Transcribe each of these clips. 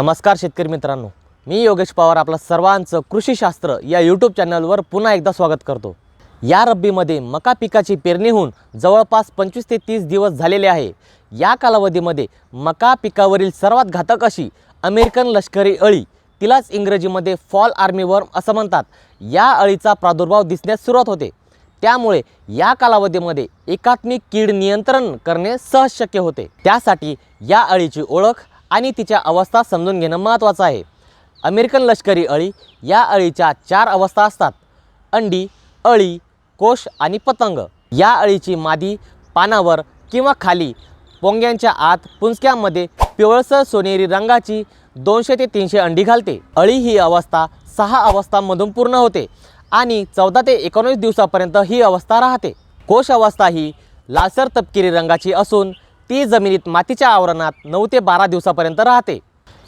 नमस्कार शेतकरी मित्रांनो. मी योगेश पवार आपलं सर्वांचं कृषीशास्त्र या यूट्यूब चॅनलवर पुन्हा एकदा स्वागत करतो. या रब्बीमध्ये मका पिकाची पेरणी होऊन जवळपास पंचवीस ते तीस दिवस झालेले आहे. या कालावधीमध्ये मका पिकावरील सर्वात घातक अशी अमेरिकन लष्करी अळी तिलाच इंग्रजीमध्ये फॉल आर्मी वर्म असं म्हणतात. या अळीचा प्रादुर्भाव दिसण्यास सुरुवात होते. त्यामुळे या कालावधीमध्ये एकात्मिक कीड नियंत्रण करणे सहज शक्य होते. त्यासाठी या अळीची ओळख आणि तिच्या अवस्था समजून घेणं महत्त्वाचं आहे. अमेरिकन लष्करी अळी या अळीच्या चार अवस्था असतात. अंडी अळी कोश आणि पतंग. या अळीची मादी पानावर किंवा खाली पोंग्यांच्या आत पुंजक्यामध्ये पिवळसर सोनेरी रंगाची दोनशे ते तीनशे अंडी घालते. अळी ही अवस्था सहा अवस्थांमधून पूर्ण होते आणि चौदा ते एकोणीस दिवसापर्यंत ही अवस्था राहते. कोश अवस्था ही लालसर तपकिरी रंगाची असून ती जमिनीत मातीच्या आवरणात नऊ ते बारा दिवसापर्यंत राहते.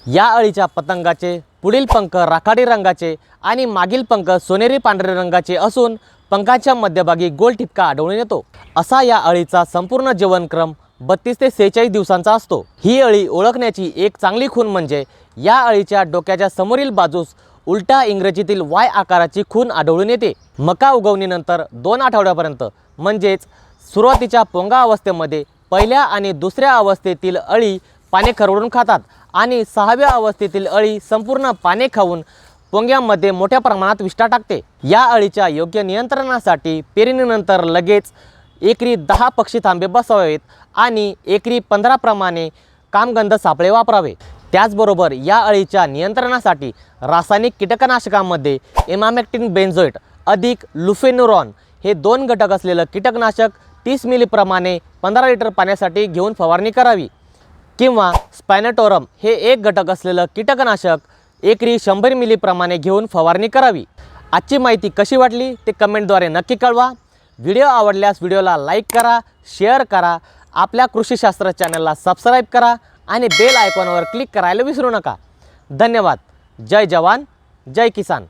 या अळीच्या पतंगाचे पुढील पंख राखाडी रंगाचे आणि मागील पंख सोनेरी पांढरे रंगाचे असून पंखाच्या मध्यभागी गोल ठिपका आढळून येतो. असा या अळीचा संपूर्ण जीवनक्रम बत्तीस ते सेहेचाळीस दिवसांचा असतो. ही अळी ओळखण्याची एक चांगली खून म्हणजे या अळीच्या डोक्याच्या समोरील बाजूस उलटा इंग्रजीतील वाय आकाराची खून आढळून येते. मका उगवणीनंतर दोन आठवड्यापर्यंत म्हणजेच सुरुवातीच्या पोंगा अवस्थेमध्ये पहिल्या आणि दुसऱ्या अवस्थेतील अळी पाने खरवडून खातात आणि सहाव्या अवस्थेतील अळी संपूर्ण पाने खाऊन पोंग्यामध्ये मोठ्या प्रमाणात विष्ठा टाकते. या अळीच्या योग्य नियंत्रणासाठी पेरणीनंतर लगेच एकरी दहा पक्षी थांबे बसवावेत आणि एकरी पंधराप्रमाणे कामगंध सापळे वापरावे. त्याचबरोबर या अळीच्या नियंत्रणासाठी रासायनिक कीटकनाशकामध्ये एमामेक्टिन बेन्झोइट अधिक लुफेनुरॉन हे दोन घटक असलेलं कीटकनाशक तीस मिलीप्रमाणे पंधरा लिटर पाण्यासाठी घेऊन फवारणी करावी. किंवा स्पॅनेटोरम हे एक घटक असलेलं कीटकनाशक एकरी शंभर मिलीप्रमाणे घेऊन फवारणी करावी. आजची माहिती कशी वाटली ते कमेंटद्वारे नक्की कळवा. व्हिडिओ आवडल्यास व्हिडिओला लाईक करा शेअर करा आपल्या कृषीशास्त्र चॅनलला सबस्क्राईब करा आणि बेल आयकॉनवर क्लिक करायला विसरू नका. धन्यवाद. जय जवान जय किसान.